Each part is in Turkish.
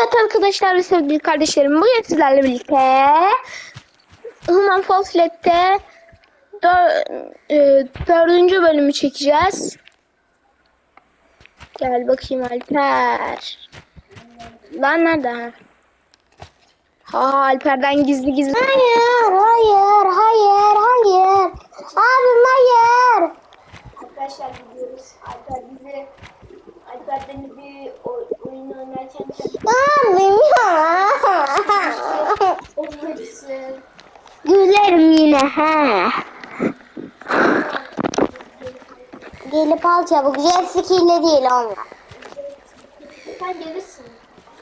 Evet arkadaşlar ve sevgili kardeşlerim bugün sizlerle birlikte Human Fall Flat'te dör, e, dördüncü bölümü çekeceğiz. Gel bakayım Alper. Lan nerede? Ha Alper'den gizli gizli. Hayır, hayır, hayır, hayır. Abim hayır. Arkadaşlar gidiyoruz. Alper bizi Alper beni bir oyun oynarken oynamışsın. Gülerim yine he. Gelip al çabuk. Jet ski ile değil onlar. Sen gelirsin.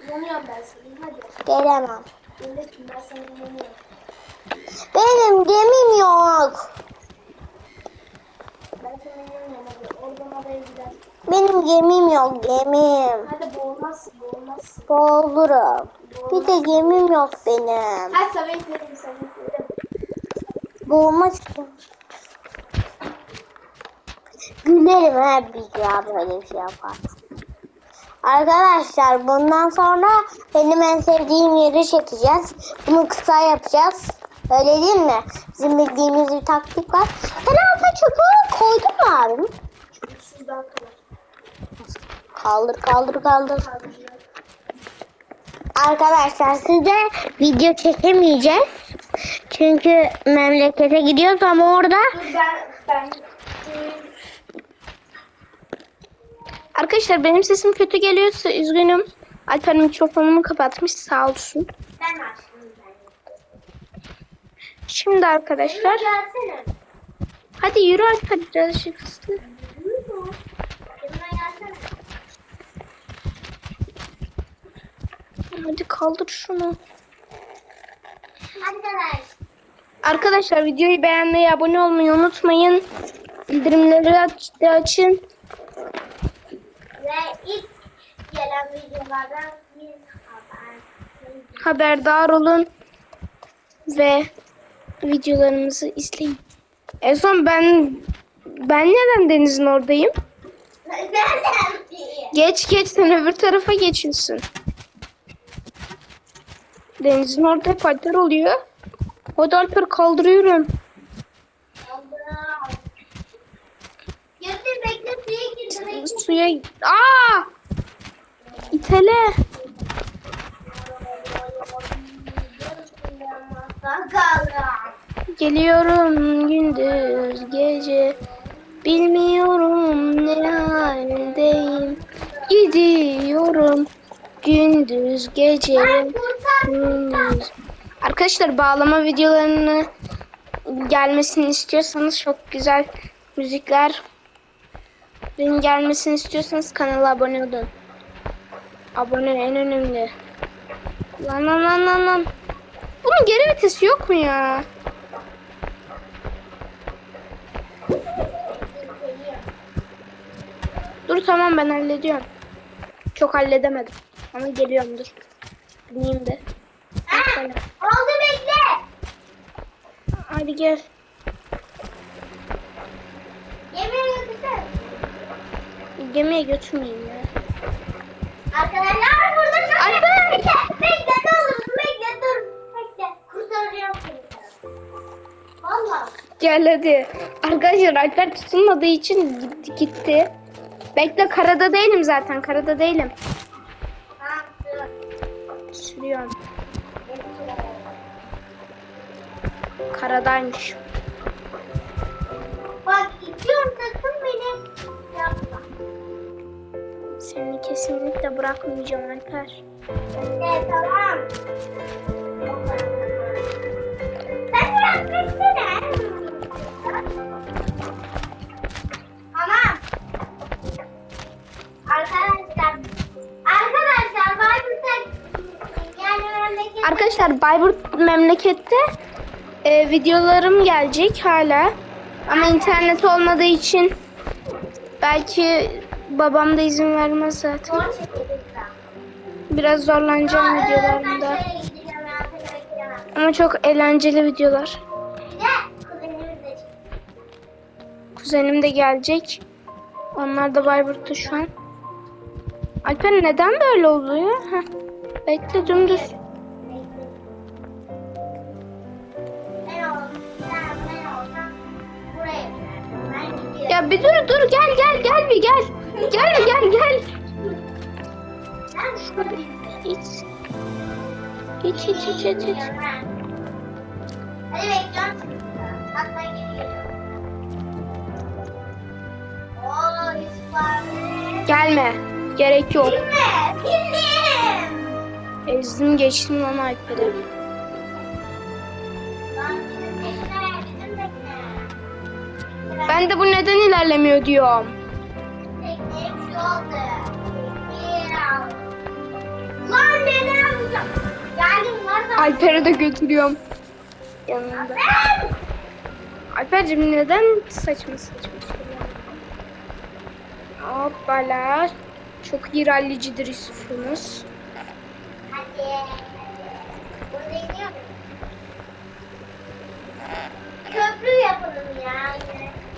İnanıyorum ben sana. Hadi. Gelemem. Gelirsin ben sana inanıyorum. Benim gemim yok. Ben sana inanıyorum. Oradan adaya gider. Benim gemim yok gemim. Hadi boğulmazsın. Boğulmazsın. Boğulurum. Bir de gemim yok benim. Hadi sana ekledim. Sana ekledim. Boğulmak istiyorum. Gülerim her bir ya böyle bir şey yapar. Arkadaşlar bundan sonra benim en sevdiğim yeri çekeceğiz. Bunu kısa yapacağız. Öyle değil mi? Bizim bildiğimiz bir taktik var. Sen alta çöpü koydun mu abim? Kaldır kaldır kaldır. Arkadaşlar size video çekemeyeceğiz. Çünkü memlekete gidiyoruz ama orada Dur ben ben Arkadaşlar benim sesim kötü geliyorsa üzgünüm. Alper mikrofonumu kapatmış sağ olsun. ben açtım Şimdi arkadaşlar hadi yürü Alper birazcık hızlı. Hadi kaldır şunu. Arkadaş. Arkadaşlar videoyu beğenmeyi, abone olmayı unutmayın. Bildirimleri aç, açın. Ve ilk gelen videolardan bir haber. Haberdar olun. Ve videolarımızı izleyin. En son ben ben neden denizin oradayım? Diye? Geç geç sen öbür tarafa geçiyorsun. Denizin orada alper oluyor. O da alper kaldırıyorum. Götür bekle suya girdim. Suya... Aa! İtele. Geliyorum gündüz gece. Bilmiyorum ne haldeyim. Gidiyorum gündüz gece. Arkadaşlar bağlama videolarını gelmesini istiyorsanız çok güzel müzikler benim gelmesini istiyorsanız kanala abone olun. Abone en önemli. Lan lan lan lan lan. Bunun geri vitesi yok mu ya? Dur tamam ben hallediyorum. Çok halledemedim. Ama geliyorum dur. Bineyim de. Oldu bekle. Hadi gel. Yemeğe götürsene. Gemiye götürmeyeyim ya. Arkadaşlar burada çok Alper! Bekle, bekle ne olursun bekle dur. Bekle kurtaracağım seni. Valla. Gel hadi. Arkadaşlar Alper tutunmadığı için gitti. gitti. Bekle karada değilim zaten. Karada değilim. Karadaymış. Bak itiyorum sakın beni yapma. Seni kesinlikle bırakmayacağım Alper. Evet tamam. Sen biraz beklene. Tamam. Arkadaşlar. Arkadaşlar Bayburt'a yani memleket Arkadaşlar Bayburt memlekette e, videolarım gelecek hala. Ama internet olmadığı için belki babam da izin vermez zaten. Biraz zorlanacağım videolarımda. Ama çok eğlenceli videolar. Kuzenim de gelecek. Onlar da Bayburt'ta şu an. Alper neden böyle oluyor? Heh. Bekle dümdüz. Ya bir dur dur gel gel gel bir gel. Gel gel gel. İç. İç iç iç iç iç. Hadi bekliyorum. Bak ben geliyorum. Oo. Gelme. Gerek yok. Bilme, bildim. Ezdim geçtim lan Alper'i. Ben de bu neden ilerlemiyor diyorum. Bir şey oldu. Lan beni alacağım. Geldim nereden? Alper'i de götürüyorum. Yanında. Ben. Alper'cim neden saçma saçma şeyler? Hoppala. Çok ilerleyicidir Yusuf'umuz. Hadi. Burada iniyor muyum? Köprü yapalım ya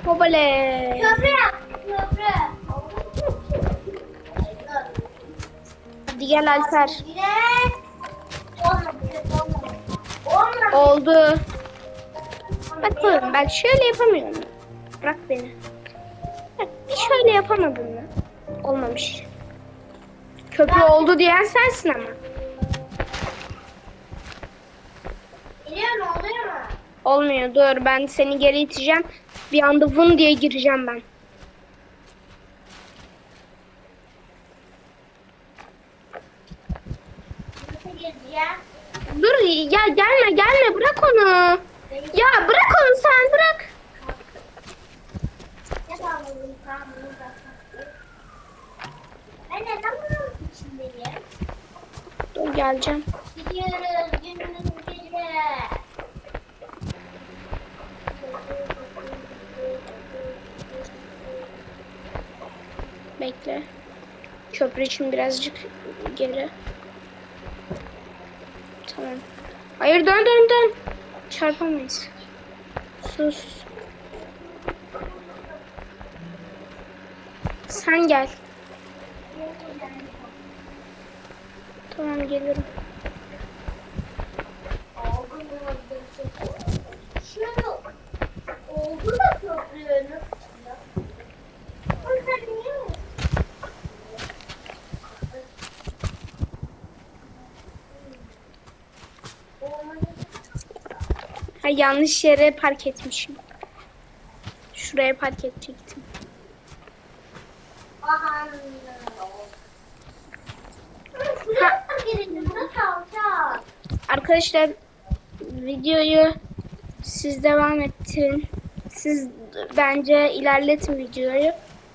yine. Hoppale. Köprü yap. Köprü. Hadi gel Alper. Oldu. Bak oğlum ben şöyle yapamıyorum. Bırak beni. Bak bir şöyle yapamadın mı? Olmamış. Köprü oldu diyen sensin ama. Geliyor mu? Oluyor mu? Olmuyor dur ben seni geri iteceğim. Bir anda vın diye gireceğim ben. Dur ya gelme gelme bırak onu. Ya bırak onu sen bırak. Ne kalmalıyım? Tamam, bunu da saklayayım. Ben bunun içindeyim? Dur geleceğim. Gidiyoruz gündüz gece. Bekle. Köprü için birazcık geri. Tamam. Hayır dön dön dön. Çarpamayız. Sus. Sen gel. Tamam gelirim. Oldu da köprüyü nasıl? Bunu sen biliyor musun? Olmadı. Ha, yanlış yere park etmişim. Şuraya park edecektim. Arkadaşlar videoyu siz devam ettirin. Siz bence ilerletin videoyu.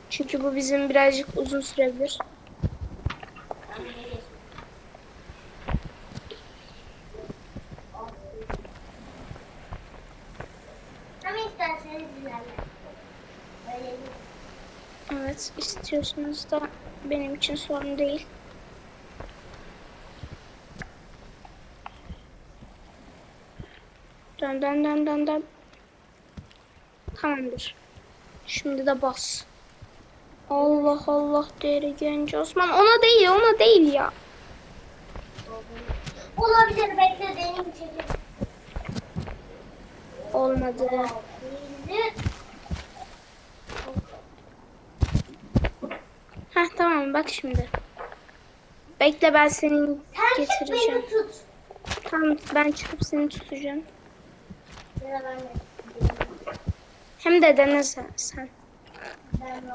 Çünkü bu bizim birazcık uzun sürebilir. Ama isterseniz ilerle. Öyle değil. Evet istiyorsanız da benim için sorun değil. Dön dön dön dön dön. Tamamdır. Şimdi de bas. Allah Allah değeri genç Osman. Ona değil ona değil ya. Olabilir bekle deneyim çekeyim. Olmadı. Olabilir. Heh tamam bak şimdi. Bekle ben seni Sen çık getireceğim. beni tut. Tamam ben çıkıp seni tutacağım. Hem de dene sen. sen. Ben de.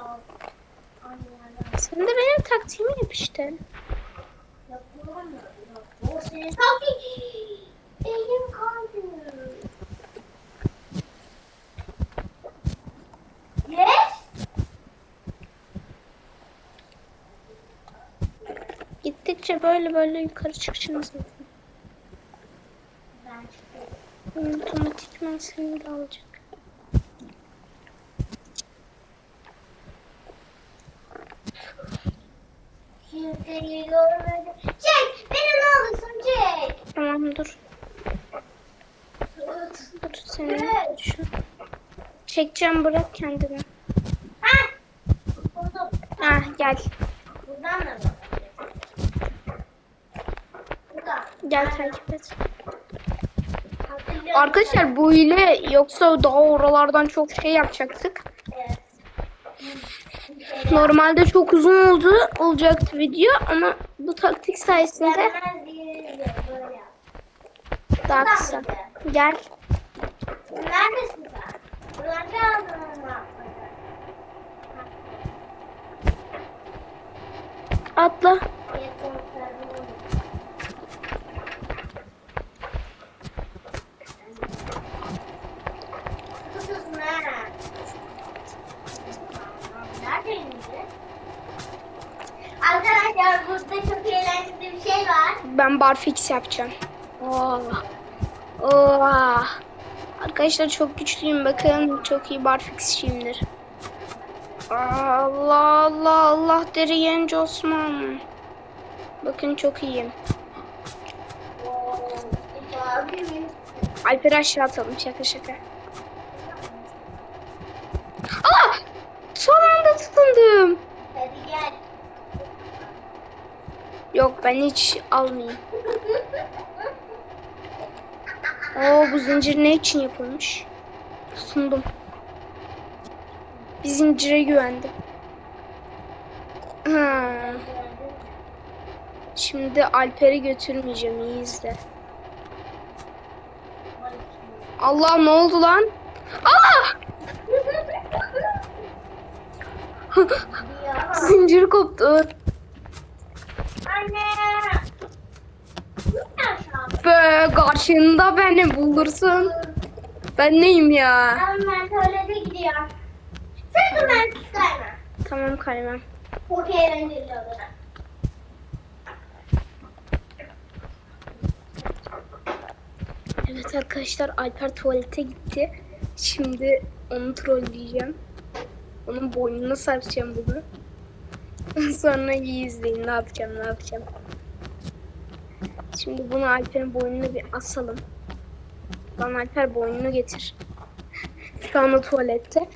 Sen de benim taktiğimi yap işte. Elim kaldı. Yes. Gittikçe böyle böyle yukarı. Ben çıkıyorum. Otomatikman seni de alacak. Kimseyi görmedim. Çek. Beni ne olursun çek. Tamam dur. Dur seni Evet. şu. Çekeceğim bırak kendini. Ha. Buldum. Ah gel. Buradan da mı? Gel takip et. Arkadaşlar bu ile yoksa daha oralardan çok şey yapacaktık. Normalde çok uzun oldu olacaktı video ama bu taktik sayesinde daha kısa. Gel. Neredesin sen? Aldın? Atla. Tutuyorsun ha. Neredeydi? Arkadaşlar burada çok eğlenceli bir şey var. Ben barfix yapacağım. Oh. Oh. Arkadaşlar çok güçlüyüm bakın. Çok iyi barfixçiyimdir. Allah Allah Allah deri genç Osman. Bakın çok iyiyim. Alper'i aşağı atalım şaka şaka. Aa! Son anda tutundum. Hadi gel. Yok ben hiç almayayım. Oo bu zincir ne için yapılmış? Tutundum. Bir zincire güvendim. Şimdi Alper'i götürmeyeceğim iyi izle. Allah ne oldu lan? Aa! Zincir koptu. Be karşında beni bulursun. Ben neyim ya? Ben tuvalete gidiyorum. Sakın ben tutarma. Tamam kalemem. Çok eğlenceli olur. Evet arkadaşlar Alper tuvalete gitti. Şimdi onu trolleyeceğim. Onun boynuna saracağım bunu. Sonra iyi izleyin ne yapacağım ne yapacağım. Şimdi bunu Alper'in boynuna bir asalım. Lan Alper boynunu getir. Şu anda tuvalette.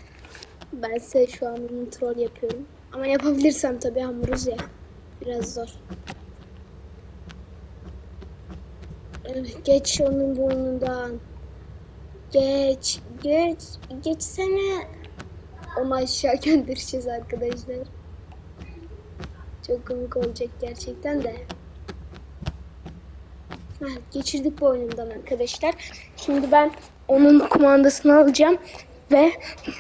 Ben size şu an bunu troll yapıyorum. Ama yapabilirsem tabii hamuruz ya. Biraz zor. Geç onun boynundan. Geç, geç, geçsene. Onu aşağı göndereceğiz arkadaşlar. Çok komik olacak gerçekten de. Heh, geçirdik boynundan arkadaşlar. Şimdi ben onun kumandasını alacağım ve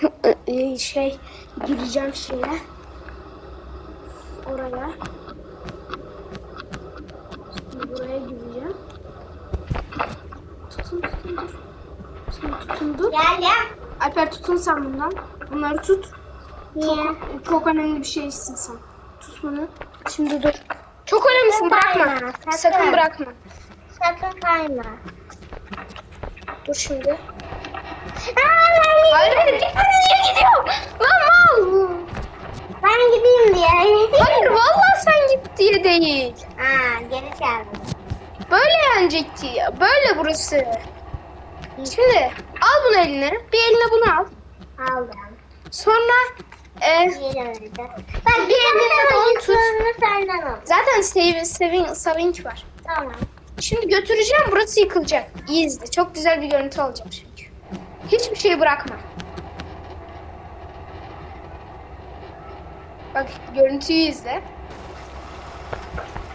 e, şey gireceğim şeye. Oraya. Şimdi buraya gireceğim. Tutun tutun dur. Şimdi tutundu. Gel ya. Alper tutun sen bundan. Bunları tut. Niye? Çok, çok önemli bir şeysin sen. Bunu. Şimdi dur. Çok önemlisin bırakma. Sakın. Sakın bırakma. Sakın kayma. Dur şimdi. Aa, ben Hayır hayır gitme niye gidiyor? Lan mal. Ben gideyim diye. Hayır vallahi sen git diye değil. Aa, geri çağırdım. Böyle yenecekti ya. Böyle burası. Şimdi al bunu eline. Bir eline bunu al. Aldım. Sonra e, öyle. Ben Bir eline de onu tut. Senden al. zaten save, saving, saving var. Tamam. Şimdi götüreceğim burası yıkılacak. İyi izle. Çok güzel bir görüntü olacak çünkü. Hiçbir şey bırakma. Bak görüntüyü izle.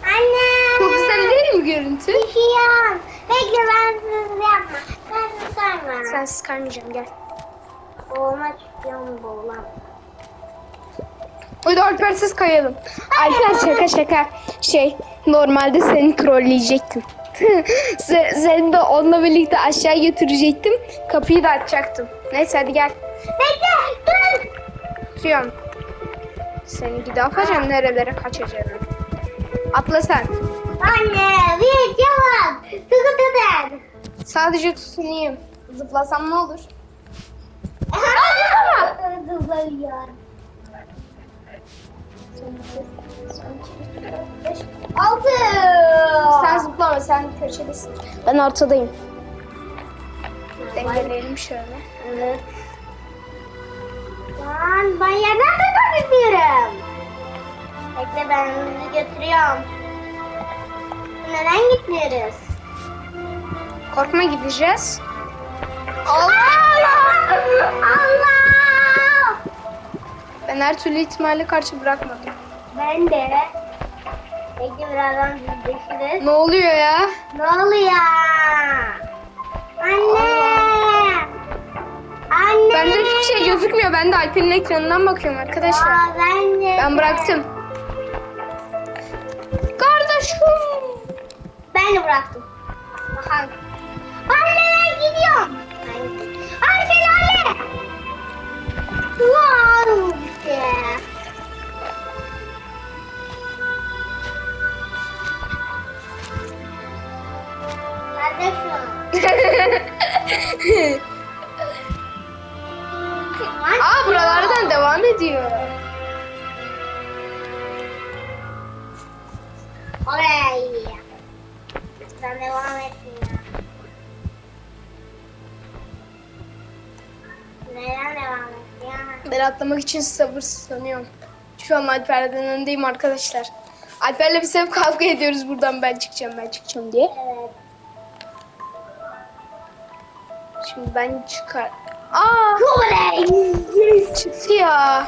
Anne. Çok güzel değil mi görüntü? Düşüyorum. Bekle ben hızlı yapma. Ben tutarma. Sensiz kaymayacağım gel. Boğulmak istiyorum boğulam. Hadi Alper'siz kayalım. Alper şaka şaka. Şey normalde seni trolleyecektim. Se- seni de onunla birlikte aşağı götürecektim. Kapıyı da açacaktım. Neyse hadi gel. Bekle dur. Tutuyorum. Seni gidi afacan nerelere kaçacağını. Atla sen. Anne bir cevap. Sıkı tutun. Sadece tutunayım. Zıplasam ne olur? Zıplayıyor. Altı. Sen zıplama sen köşedesin. Ben ortadayım. Dengeleyelim şöyle. Evet. Lan ben yerden de gözükmüyorum. Bekle ben sizi götürüyorum. Neden gitmiyoruz? Korkma gideceğiz. Allah! Allah! Ben her türlü ihtimale karşı bırakmadım. Ben de. Peki birazdan yüzleşiriz. Ne oluyor ya? Ne oluyor? Anne! Anne! Bende hiçbir şey gözükmüyor. Ben de Alper'in ekranından bakıyorum arkadaşlar. Aa, ben de. Ben bıraktım. Kardeşim. Ben de bıraktım. Bakalım. Anne ben gidiyorum. Anne anne. Wow. Kardeşim. Aa buralardan devam ediyor. Oraya iyi. Devam ya. Neden devam ya? Ben atlamak için sabırsızlanıyorum. Şu an Alper'den öndeyim arkadaşlar. Alper'le biz hep kavga ediyoruz buradan ben çıkacağım ben çıkacağım diye. Evet. Şimdi ben çıkar. Aa çıktı ya.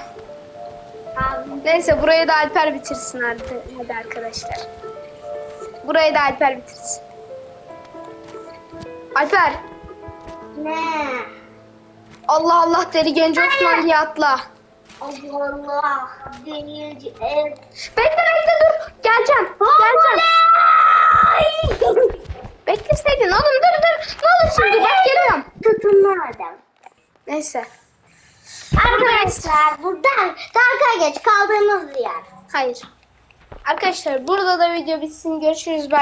Neyse burayı da Alper bitirsin hadi, hadi arkadaşlar. Burayı da Alper bitirsin. Alper. Ne? Allah Allah deri genç Osman diye atla. Allah Allah. Denizci ev. Bekle bekle dur. Geleceğim. Geleceğim. Bekleseydin oğlum dur dur. Ne olur şimdi bak geliyorum. Tutunmadım. Neyse. Arkadaşlar buradan dalga geç kaldığımız yer. Hayır. Arkadaşlar burada da video bitsin. Görüşürüz. Bye.